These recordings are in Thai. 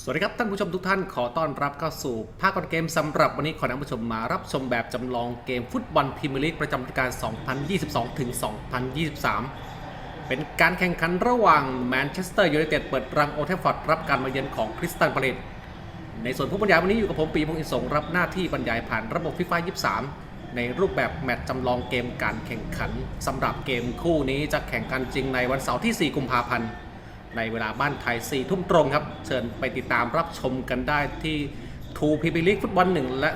สวัสดีครับท่านผู้ชมทุกท่านขอต้อนรับเข้าสู่ภาคก่อนเกมสำหรับวันนี้ขอนำผู้ชมมารับชมแบบจำลองเกมฟุตบอลพรีเมียร์ลีกประจำฤดูกาล 2022 ถึง 2023 เป็นการแข่งขันระหว่างแมนเชสเตอร์ยูไนเต็ดเปิดรังโอเทฟฟอร์ดรับการมาเยือนของคริสตันพาเลตในส่วนผู้บรรยายวันนี้อยู่กับผมปีพงศ์อินสงรับหน้าที่บรรยายผ่านระบบฟีฟ่า23 ในรูปแบบแมตช์จำลองเกมการแข่งขันสำหรับเกมคู่นี้จะแข่งกันจริงในวันเสาร์ที่ 4 กุมภาพันธ์ ในเวลาบ้านไทย4ทุ่มตรงครับ เชิญไปติดตามรับชมกันได้ที่ทูพีพีลีกฟุตบอล1และ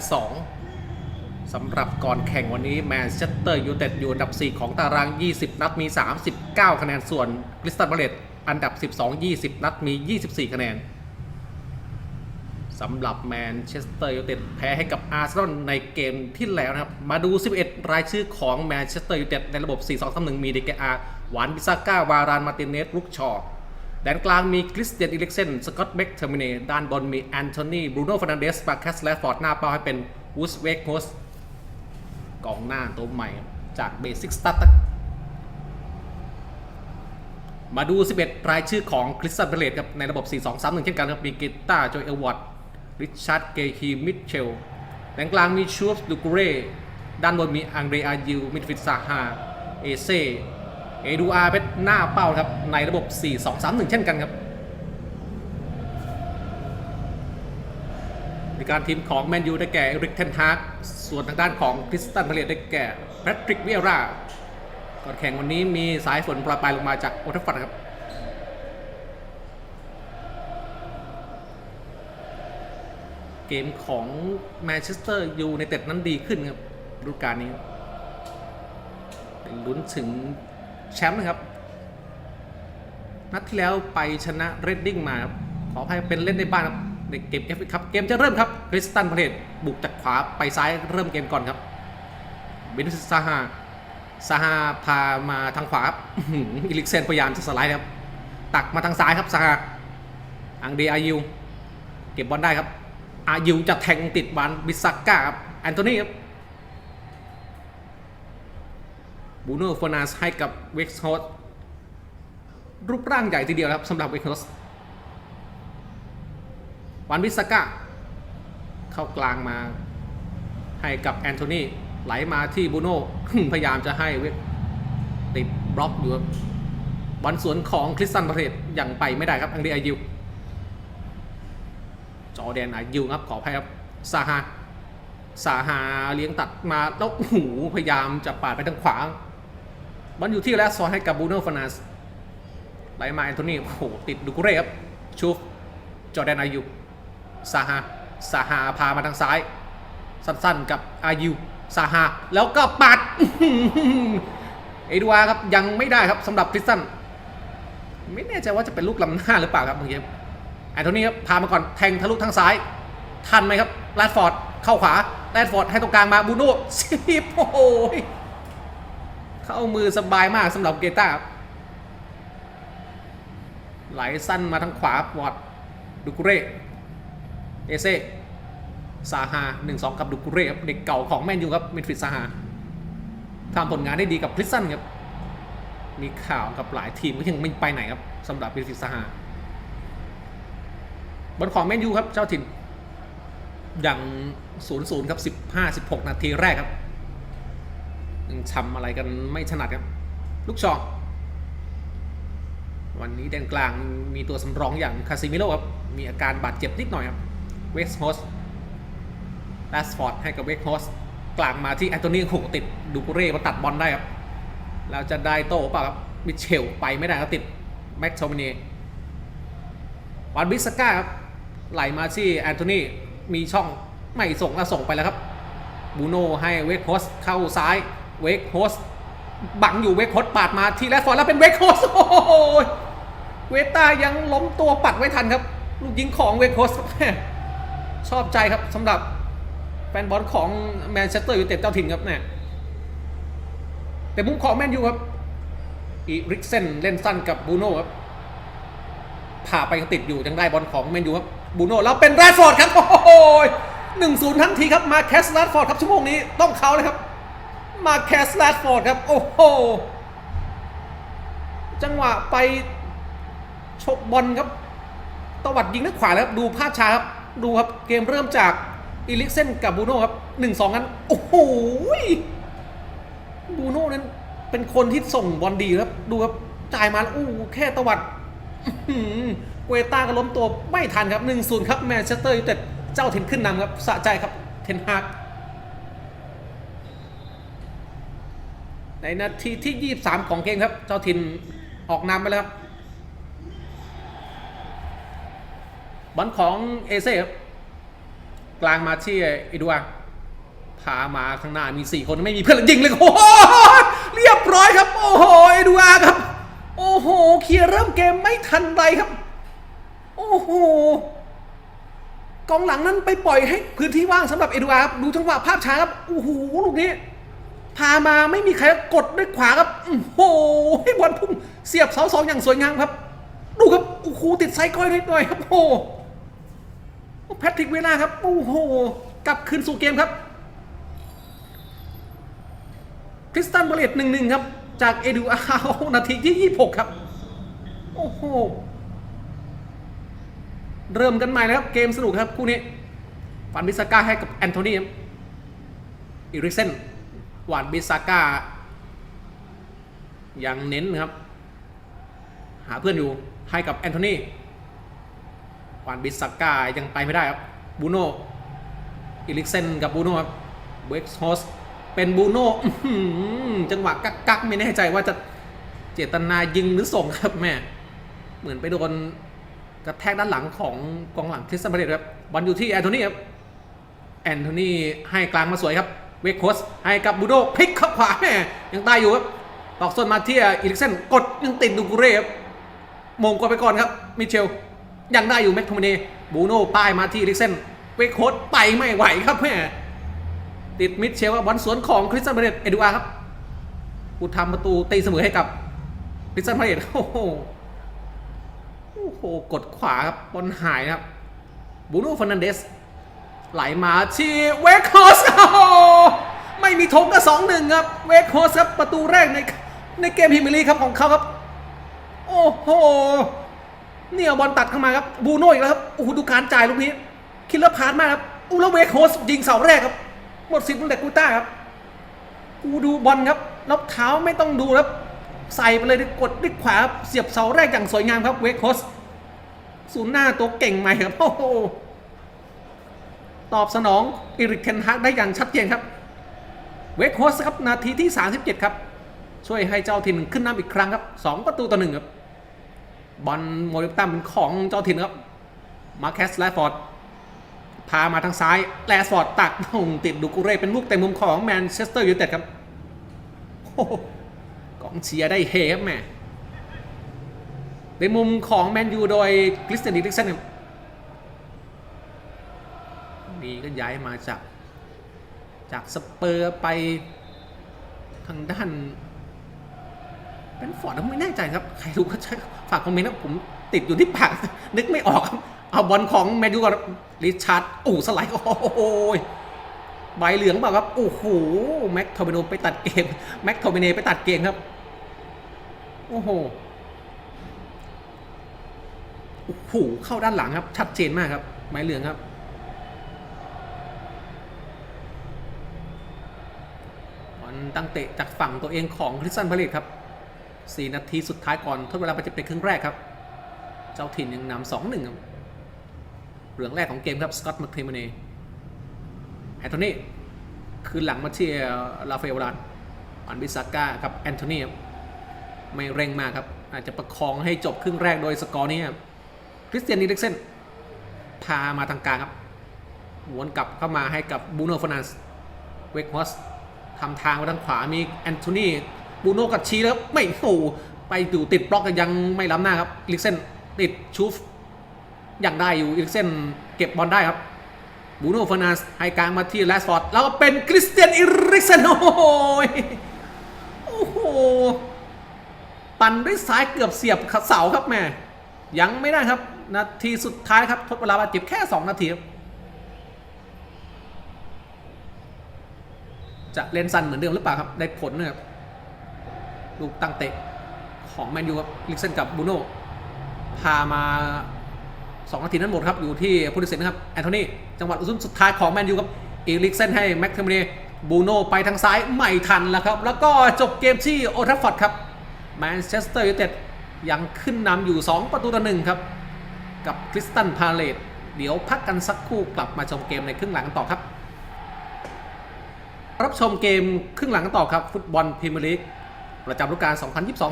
2สำหรับก่อนแข่งวันนี้แมนเชสเตอร์ยูไนเต็ดอยู่อันดับ 4 ของตาราง 20 นัดมี 39 คะแนนส่วนคริสตัลพาเลตอันดับ 12 20 นัดมี 24 คะแนนสำหรับแมนเชสเตอร์ยูไนเต็ดแพ้ให้กับอาร์เซนอลในเกมที่แล้วนะครับ มาดู 11 รายชื่อของแมนเชสเตอร์ยูไนเต็ดในระบบ 4-2-3-1 มีเดเกอาหวานบิซาก้าวารานมาติเนสลุกชอ แดนกลางมีคริสเตียนอิเล็กเซนสกอตเบกเทอร์มิเนด้านบนมีแอนโทนีบรูโน่ฟ r ร์นันเดสปาคัสและฟอร์ดหน้าเป้าให้เป็นวูสเวกโฮสกองหน้าตัวใหม่จากเบสิกสตาร์มาดู 11 รายชื่อของคริสตันเบเลตครับในระบบ 4-2-3-1 เช่นกันครับ มีกิตตาโจเอลวอตริชาร์ด เกฮีมิเชลแดนกลางมีชูฟดูกูเร่ ด้านบนมีอังเดรอายิว มิดฟิลด์ซาฮา เอเซ เอดูอาเป็นหน้าเป้าครับ ในระบบ 4-2-3-1 เช่นกันครับในการทีมของแมนยูได้แก่ริกเทนฮาร์กส่วนทางด้านของคริสตันเบเลตได้แก่แพทริกเวียร่าก่อนแข่งวันนี้มีสายฝนปลายปลายลงมาจากโอทัฟฟอร์ดครับเกมของแมนเชสเตอร์ยูในเต็ดนั้นดีขึ้นครับฤดูกาลนี้ลุ้นถึง แชมป์นะครับ นัดที่แล้วไปชนะเรดดิ้งมาครับขออภัยเป็นเล่นในบ้านครับในเกมเอฟครับเกมจะเริ่มครับคริสตันพาเลตบุกจากขวาไปซ้ายเริ่มเกมก่อนครับบินซิซาฮาซาฮาพามาทางขวาครับอิลิกเซนพยายามจะสไลด์ครับ ตักมาทางซ้ายครับซาฮาอังเดอายิวเก็บบอลได้ครับอายิวจะแทงติดบานบิสซักก้าครับแอนโทนีครับ บูโน่ฟอนาสให้กับเว็กซ์โฮสรูปร่างใหญ่ทีเดียวครับสำหรับเว็กซ์โฮสวันบิสก้าเข้ากลางมาให้กับแอนโทนีไหลมาที่บูโน่พยายามจะให้เวกติดบล็อกอยู่ครับบอลสวนของคริสตันประเทศยังไปไม่ได้ครับอังเดรียอายิวจอร์แดนอายิวครับขออภัยครับซาฮาซาฮาเลี้ยงตัดมาแล้วหูพยายามจะปาดไปทางขวา บอลอยู่ที่แลสซอนให้กับบูโน่ฟานาสไหลมาแอนโทนีโอ้โหติดดูกุเร่ครับชูฟจอแดนอายิวซาฮาซาฮาพามาทางซ้าย สั้นๆกับอายุซาฮาแล้วก็ปัดเอดูอาครับยังไม่ได้ครับสำหรับคริสตันไม่แน่ใจว่าจะเป็นลูกลำหน้าหรือเปล่าครับเมื่อกี้แอนโทนีครับพามาก่อนแทงทะลุทางซ้าย ทันไหมครับแรดฟอร์ดเข้าขวาแรดฟอร์ดให้ตรงกลางมาบูโน่ซีบโอ้โห เข้ามือสบายมากสำหรับเกต้าครับไหลสั้นมาทางขวาวอดดูกุเร่เอเซซาฮา1-2กับดูกุเร่ครับเด็กเก่าของแมนยูครับมิดฟิลด์ซาฮาทำผลงานได้ดีกับพริสซันครับมีข่าวกับหลายทีมก็ยังไม่ไปไหนครับสำหรับมิดฟิลด์ซาฮาบอลของแมนยูครับเจ้าถิ่นอย่าง0-0ครับ15-16 นาทีแรกครับ ยังทำอะไรกันไม่ถนัดครับ ลูกชอง วันนี้แดนกลางมีตัวสำรองอย่างคาซิมิโร่ครับ มีอาการบาดเจ็บนิดหน่อยครับ เวสโฮสแรสฟอร์ดให้กับเวกโฮสกลางมาที่แอนโทนีโหติดดูกุเร่มาตัดบอลได้ครับ แล้วจะได้โต้เปล่าครับ มิเชลไปไม่ได้ครับติดแม็กโทมินีวันบิสก้าครับ ไหลมาที่แอนโทนีมีช่องไม่ส่งแล้วส่งไปแล้วครับบูโน่ให้เวกโฮสเข้าซ้าย เวกโฮสบังอยู่เวกโฮสปาดมาทีแรสฟอร์ดแล้วเป็นเวกโฮสโอ้โหเวต้ายังล้มตัวปัดไว้ทันครับ ลูกยิงของเวกโฮสชอบใจครับสำหรับแฟนบอลของแมนเชสเตอร์ยูไนเต็ดเจ้าถิ่นครับเนี่ยแต่มุมของแมนยูครับอีริกเซนเล่นสั้นกับบูโน่ครับผ่าไปติดอยู่ยังได้บอลของแมนยูครับบูโน่แล้วเป็นแรดฟอร์ดครับโอ้โหหนึ่งศูนย์ทันทีครับมาแคสแรดฟอร์ดครับชั่วโมงนี้ต้องเขาเลยครับ มาแคสแรดฟอร์ดครับ โอ้โห จังหวะไปชกบอลครับตวัดยิงด้วยขวาแล้วครับ ดูภาพช้าครับ ดูครับเกมเริ่มจากอีลิกเซนกับบูโน่ครับหนึ่งสองกันโอ้โหบูโน่นั้นเป็นคนที่ส่งบอลดีครับ ดูครับ จ่ายมาแล้วอู้แค่ตวัดเกวต้าก็ล้มตัวไม่ทันครับหนึ่งศูนย์ครับแมนเชสเตอร์ยูไนเต็ดเจ้าถิ่นขึ้นนำครับสะใจครับเทนฮาก ในนาทีที่ 23 ของเกมครับ เจ้าถิ่นออกนำไปแล้วครับบอลของเอเซ่ครับกลางมาที่อิดวาพามาข้างหน้ามี 4 คนไม่มีเพื่อนยิงเลยโอ้โหเรียบร้อยครับ โอ้โหเอดูอาครับ โอ้โหเคลียร์เริ่มเกมไม่ทันไรครับ โอ้โหกองหลังนั้นไปปล่อยให้พื้นที่ว่างสำหรับเอดูอาร์ครับดูจังหวะภาพช้าครับโอ้โหลูกนี้ พามาไม่มีใครกดด้วยขวาครับโอ้โหให้บอลพุ่งเสียบเสาสองอย่างสวยงามครับ ดูครับโอ้โหติดไซด์ก้อยนิดหน่อยครับโอ้โหแพทริกเวลาครับโอ้โหกลับคืนสู่เกมครับคริสตันบาเลตหนึ่งหนึ่งครับ จากเอดูอาร์นาทีที่ยี่หกครับ โอ้โห เริ่มกันใหม่แล้วครับ เกมสนุกครับ คู่นี้ฟันบิสกาให้กับแอนโทนีครับอิริเซน วานบิสก้ายังเน้นครับ หาเพื่อนอยู่ให้กับแอนโทนีวานบิสก้ายังไปไม่ได้ครับบูโน่อิริกเซนกับบูโน่ครับเวกโฮสเป็นบูโน่อื้อหือจังหวะกักกักไม่แน่ใจว่าจะเจตนายิงหรือส่งครับแม่ เหมือนไปโดนกระแทกด้านหลังของกองหลังคริสตันบาเลตครับบอลอยู่ที่แอนโทนีครับแอนโทนีให้กลางมาสวยครับ เวกโคสให้กับบูโดพลิกเข้าขวาแม่ยังตายอยู่ครับตอกส้นมาเที่ยอิลิกเซนกดยังติดดูกูเร่ครับมงกดไปก่อนครับมิเชลยังได้อยู่แม็กโทมเนบูโน่ป้ายมาที่อิลิกเซนเวกโคสไปไม่ไหวครับแม่ติดมิเชลครับอลสวนของคริสตันบาเลตเอดูอาร์ครับผู้ทำประตูตีเสมอให้กับคริสตันบาเลตโอ้โหโอ้โหกดขวาครับบอลหายครับบูโน่ฟ e ร์นันเดส ไหลมาที่เวกโฮสโอไม่มีทงก็สองหนึ่งครับ เวกโฮสครับประตูแรกในในเกมพรีเมร์ลีครับของเขาครับ โอ้โหเนี่ยบอลตัดเข้ามาครับบูโน่อีกแล้วครับโอ้โหดูการจ่ายลูกนี้ คิดแล้วพลาดมากครับอู้แล้วเวกโฮสยิงเสาแรกครับ หมดสิทธิ์ตั้งแต่กูต้าครับ กูดูบอลครับแล้วเท้าไม่ต้องดูครับ ใส่ไปเลยกดด้วยขวาเสียบเสาแรกอย่างสวยงามครับเวกโฮสศูนย์หน้าตัวเก่งใหม่ครับโอ้โห ตอบสนองอิริกเทนฮักได้อย่างชัดเจนครับ เวกโฮสครับนาทีที่ 37 ครับ ช่วยให้เจ้าถิ่นขึ้นนำอีกครั้งครับ 2 ประตูต่อหนึ่งครับ บอลโมริตัมเป็นของเจ้าถิ่นครับ มาแคสแลฟอร์ด พามาทางซ้ายแลสฟอร์ดตักลงติดดูกุเร่เป็นลูกเต็มมุมของแมนเชสเตอร์ยูไนเต็ดครับโอ้โหกองเชียร์ได้เฮครับแม่ในมุมของแมนยูโดยคริสเตียนดิกเซนครับีก็ย้ายมาจากจากสเปอร์ไปทางด้านเป็นฟอร์ดไม่แน่ใจครับ ใครรู้ก็ใช่ฝากคอมเมนต์นะผมติดอยู่ที่ปาก นึกไม่ออกครับ เอาบอลของแมนยูก่อนริชาร์ดโอ้สไลด์ โอ้โหใบเหลืองเปล่าครับ โอ้โห แม็กโทเมโนไปตัดเกม แม็กโทเมเนไปตัดเกมครับ โอ้โห โอ้โห เข้าด้านหลังครับ ชัดเจนมากครับ ใบเหลืองครับ บอล ตั้งเตะจากฝั่งตัวเองของคริสตันพาเลตครับ 4 นาทีสุดท้ายก่อนทดเวลาบาดเจ็บในครึ่งแรกครับ เจ้าถิ่นยังนำสองหนึ่งครับเหลืองแรกของเกมครับสกอตต์แมคเทมเนแอนโทนีคืนหลังมาที่ลาเฟลลานอันบิซาก้ากับแอนโทนีครับไม่เร่งมากครับ อาจจะประคองให้จบครึ่งแรกโดยสกอร์นี้ครับคริสเตียนนิเด็กเซนพามาทางกลางครับวนกลับเข้ามาให้กับบูโน่ฟนันส์เวกฮอส ทำทางไปทางขวามีแอนโทนีบูโน่กับชีแล้วไม่โอ้ไปอยู่ติดบล็อกกันยังไม่ล้ำหน้าครับอิลิกเซนติดชูฟยังได้อยู่อิลิกเซนเก็บบอลได้ครับบูโน่ฟานาสให้กลางมาที่แลสฟอร์ดแล้วก็เป็นคริสเตียนอิริกเซนโอ้โหโอ้โหปั่นด้วยซ้ายเกือบเสียบเสาครับแม่ยังไม่ได้ครับ นาทีสุดท้ายครับทดเวลาบาดเจ็บแค่ 2 นาทีครับ จะเล่นสั้นเหมือนเดิมหรือเปล่าครับ ได้ผลนะครับลูกตั้งเตะของแมนยูครับลิกเซนกับบูโน่พามาสองนาทีนั้นหมดครับ อยู่ที่ผู้ตัดสินนะครับ แอนโทนีจังหวะลุ้นสุดท้ายของแมนยูครับอีลิกเซนให้แม็กเทมเนบูโน่ไปทางซ้ายไม่ทันแล้วครับ แล้วก็จบเกมที่โอทัฟฟอร์ดครับแมนเชสเตอร์ยูไนเต็ดยังขึ้นนำอยู่ 2 ประตูต่อหนึ่งครับ กับคริสตันพาเลตเดี๋ยวพักกันสักครู่กลับมาชมเกมในครึ่งหลังกันต่อครับ รับชมเกมครึ่งหลังกันต่อครับ ฟุตบอลพรีเมียร์ลีกประจำฤดูกาล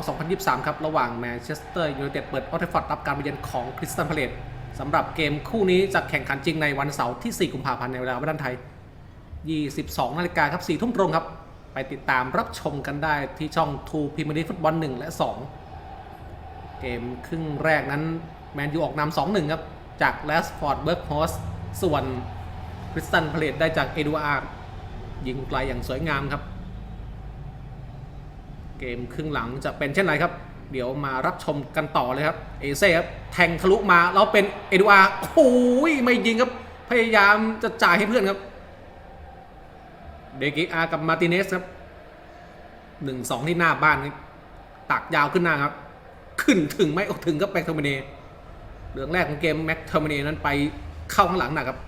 2022-2023 ครับ ระหว่างแมนเชสเตอร์ยูไนเต็ดเปิดออเทฟอร์ดรับการมาเยือนของคริสตันพาเลตสำหรับเกมคู่นี้จะแข่งขันจริงในวันเสาร์ที่ 4 กุมภาพันธ์ในเวลาบ้านไทย 22 นาฬิกาครับ 4 ทุ่มตรงครับ ไปติดตามรับชมกันได้ที่ช่อง2พิมพ์ดีฟุตบอล 1 และ 2 เกมครึ่งแรกนั้นแมนยูออกนำ 2-1 ครับ จากแลสฟอร์ดเบิร์กฮอสส่วนคริสตันพาเลตได้จากเอดูอาร์ ยิงไกลอย่างสวยงามครับ เกมครึ่งหลังจะเป็นเช่นไรครับ เดี๋ยวมารับชมกันต่อเลยครับ เอเซ่ครับแทงทะลุมาแล้วเป็นเอดูอาร์โอ้ยไม่ยิงครับ พยายามจะจ่ายให้เพื่อนครับเดกิอากับมาติเนสครับหนึ่งสองที่หน้าบ้านครับตักยาวขึ้นหน้าครับ ขึ้นถึงไหมโอ้ถึงก็แม็กโทมิเนเหลืองแรกของเกมแม็กโทมิเนนั้นไปเข้าข้างหลังหนักครับ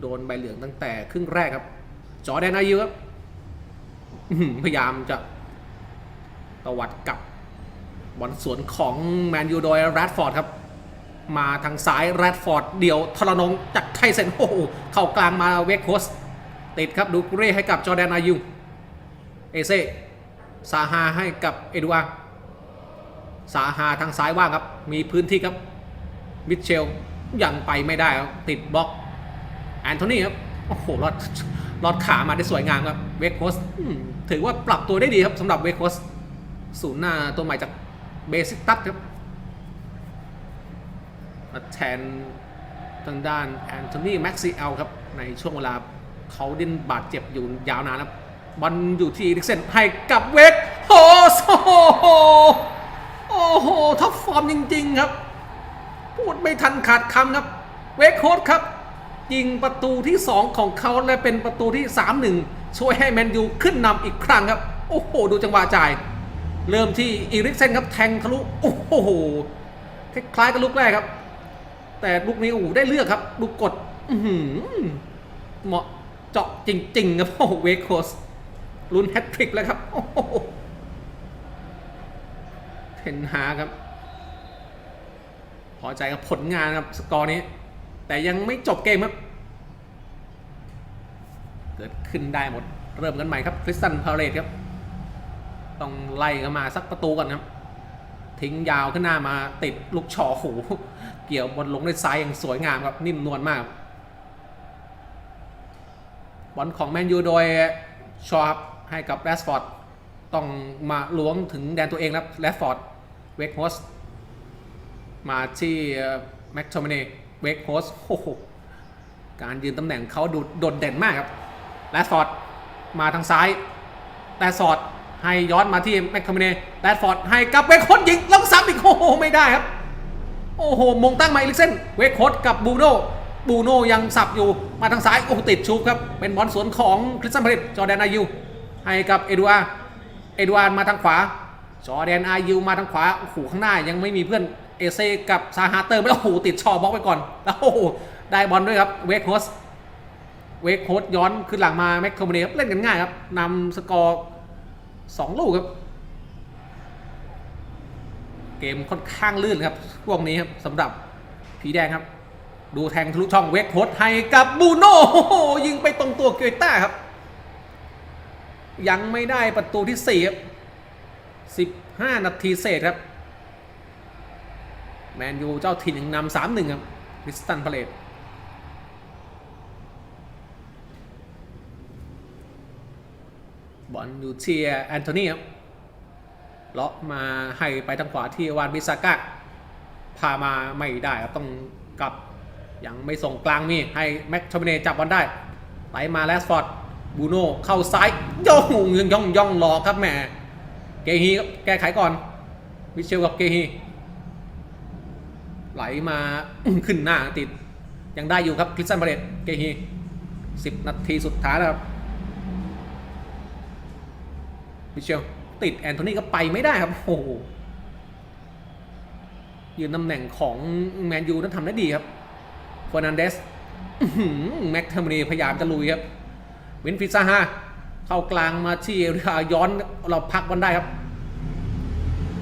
โดนใบเหลืองตั้งแต่ครึ่งแรกครับ จอแดนอายุครับพยายามจะตวัดกับบอลสวนของแมนยูโดยแรดฟอร์ดครับ มาทางซ้ายแรดฟอร์ดเดี่ยวทรนงจากไทเซนโอ้โหเข้ากลางมาเวกโคสติดครับดูกุเร่ให้กับจอแดนอายุเอเซ่ซาฮาให้กับเอดูอาซาฮาทางซ้ายว่างครับ มีพื้นที่ครับ มิเชลยังไปไม่ได้ครับติดบล็อก แอนโทนีครับ โอ้โหรอด รอดขามาได้สวยงามครับเวกโคสถือว่าปรับตัวได้ดีครับสำหรับเวกโคสศูนย์หน้าตัวใหม่จากเบสิกตัสครับมาแทนทางด้านแอนโทนีแม็กซิเอลครับ ในช่วงเวลาเขาดิ้นบาดเจ็บอยู่ยาวนานแล้วบอลอยู่ที่อีริกเซนให้กับเวกโฮสโอ้โหโอ้โหท็อปฟอร์มจริง ๆ ครับ พูดไม่ทันขาดคำครับ เวกโฮสครับ ยิงประตูที่ 2 ของเขาและเป็นประตูที่ 3-1 ช่วยให้แมนยูขึ้นนำอีกครั้งครับ โอ้โห ดูจังหวะจ่าย เริ่มที่อีริกเซนครับแทงทะลุ โอ้โห คล้ายๆกับลูกแรกครับ แต่ลูกนี้โอ้โหได้เลือกครับลูกกดเหมาะเจาะจริง ๆ ครับโอ้โหเวกโคสลุ้นแฮตทริกแล้วครับโอ้โหเทนฮาครับ พอใจกับผลงานครับสกอร์นี้ แต่ยังไม่จบเกมครับ เกิดขึ้นได้หมด เริ่มกันใหม่ครับคริสตันพาเลตครับ ต้องไล่กันมาสักประตูก่อนครับ ทิ้งยาวขึ้นหน้ามาติดลูกชอโหเกี่ยวบนลงด้วยซ้ายอย่างสวยงามครับ นิ่มนวลมากบอลของแมนยูโดยชอปให้กับแรสฟอร์ดต้องมาล้วงถึงแดนตัวเองครับแรสฟอร์ดเวกโฮสมาที่แม็กโทมิเน เวกโฮสโอ้โหการยืนตำแหน่งเขาดูโดดเด่นมากครับแรสฟอร์ดมาทางซ้ายแรสฟอร์ดให้ย้อนมาที่แม็กโทมิเนแรสฟอร์ดให้กับเวกโฮสยิงแล้วซ้ำอีกโอ้โหไม่ได้ครับ โอ้โหมงตั้งมาอีลิกเซนเวกโคสกับบูโน่บูโน่ยังสับอยู่มาทางซ้ายโอ้ติดชูครับ เป็นบอลสวนของคริสตันพาเลตจอแดนอายูให้กับเอดูอาร์เอดูอาร์มาทางขวาจอแดนอายูมาทางขวาโอ้โหข้างหน้ายังไม่มีเพื่อน เอเซกับซาฮาเตอร์ไม่โอ้โหติดชอบล็อกไปก่อน แล้วโอ้โหได้บอลด้วยครับเวกโคสเวกโคสย้อนขึ้นหลังมาแม็กโทมเนครับเล่นกันง่ายครับนำสกอร์สองลูกครับ เกมค่อนข้างลื่นครับช่วงนี้ครับสำหรับผีแดงครับ ดูแทงทะลุช่องเวกโคสให้กับบูโน่ยิงไปตรงตัวเกยต้าครับ ยังไม่ได้ประตูที่4ครับ15 นาทีเศษครับ แมนยูเจ้าถิ่นยังนำสามหนึ่งครับคริสตันพาเลตบอลอยู่ที่แอนโทนีครับเลาะมาให้ไปทางขวาที่วานบิซาก้าพามาไม่ได้ครับต้องกลับยังไม่ส่งกลางมีให้แม็กชอมเนจับบอลได้ไหลมาแลสฟอร์ดบูโน่เข้าซ้ายย่องย่องย่องย่องรอครับแหมเกฮีครับแก้ไขก่อนมิเชลกับเกฮี ไหลมา ขึ้นหน้าติด ยังได้อยู่ครับคริสตันบาเลตเกฮีสิบนาทีสุดท้ายแล้วครับมิเชลติดแอนโทนีก็ไปไม่ได้ครับโอ้โหยืนตำแหน่งของแมนยูนั้นทำได้ดีครับฟอร์นันเดสแม็กเทอร์มนีพยายามจะลุยครับวินฟิซาฮาเข้ากลางมาที่เริอย้อนเราพักบอลได้ครับ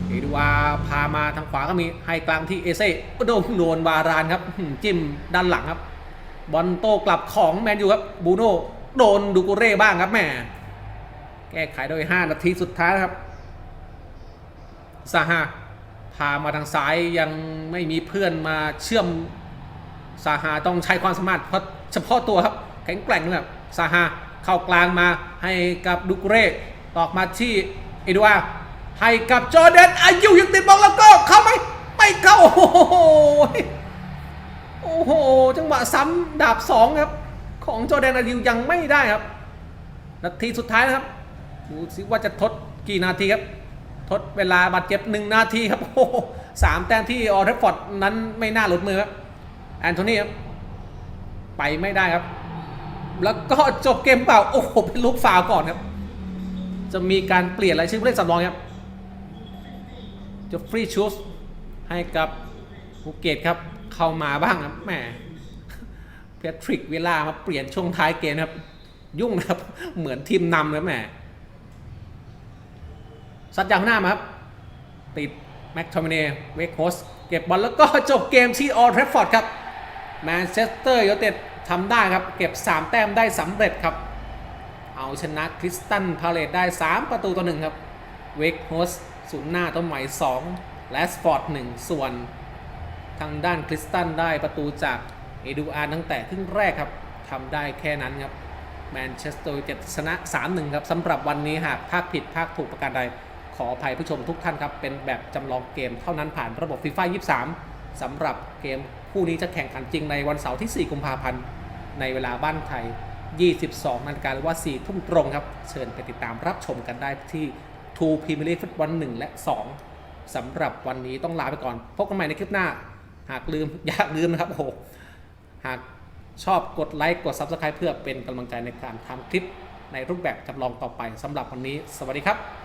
เอดูวาพามาทางขวาก็มีให้กลางที่เอเซ่โดนโดนวารานครับจิ้มด้านหลังครับ บอลโต้กลับของแมนยูครับบูโน่โดนดูกุเร่บ้างครับแม่แก้ไขโดย 5 นาทีสุดท้ายครับซาฮาพามาทางซ้ายยังไม่มีเพื่อนมาเชื่อมซาฮาต้องใช้ความสามารถเพราะเฉพาะตัวครับแข็งแกร่งนะครับซาฮาเข้ากลางมาให้กับดูกุเร่ออกมาที่เอดูอา ให้กับจอร์แดนอายุยังติดบอลแล้วก็เข้าไหมไม่เข้า โอ้โหโอ้โหจังหวะซ้ำดาบสองครับ ของจอร์แดนอาดิวยังไม่ได้ครับ นาทีสุดท้ายนะครับดูสิว่าจะทดกี่นาทีครับ ทดเวลาบาดเจ็บหนึ่งนาทีครับ โอ้โหสามแต้มที่ออร์เทฟอร์ดนั้นไม่น่าหลุดมือครับ แอนโทนีครับ ไปไม่ได้ครับ แล้วก็จบเกมเปล่า โอ้โห เป็นลูกฟาวก่อนครับ จะมีการเปลี่ยนรายชื่อผู้เล่นสำรองครับ จฟฟรีย์ชูสให้กับภูเก็ตครับ เข้ามาบ้างครับแหมเพทริกเวลามาเปลี่ยนช่วงท้ายเกมครับ ยุ่งครับเหมือนทีมนำเลยแหมสัตยางหน้ามาครับ ติดแม็กทอมิเน่เวกโฮสเก็บบอลแล้วก็จบเกมที่ออลด์แทรฟฟอร์ดครับแมนเชสเตอร์ยูไนเต็ดทำได้ครับ เก็บ 3 แต้มได้สำเร็จครับ เอาชนะคริสตันพาเลตได้ 3 ประตูต่อหนึ่งครับเวกโฮส ศูนย์หน้าต้นใหม่2และสฟอร์ด1ส่วน ทางด้านคริสตันได้ประตูจากเอดูอาร์ตั้งแต่ครึ่งแรกครับทำได้แค่นั้นครับแมนเชสเตอร์ยูไนเต็ดชนะ 3-1 ครับสำหรับวันนี้หากภาคผิดภาคถูกประการใด ขออภัยผู้ชมทุกท่านครับ เป็นแบบจำลองเกมเท่านั้นผ่านระบบฟีฟ่า23สำหรับเกมคู่นี้จะแข่งขันจริงในวันเสาร์ที่ 4 กุมภาพันธ์ ในเวลาบ้านไทย 22นาฬิกาหรือว่า 4 ทุ่มตรงครับ เชิญไปติดตามรับชมกันได้ที่ ทูพรีเมียร์ลีกฟุตบอล1และ 2สำหรับวันนี้ต้องลาไปก่อน พบกันใหม่ในคลิปหน้า หากลืมอย่าลืมนะครับโอ้โหหากชอบกดไลค์กด Subscribe เพื่อเป็นกำลังใจในการทำคลิปในรูปแบบจำลองต่อไปสำหรับวันนี้ สวัสดีครับ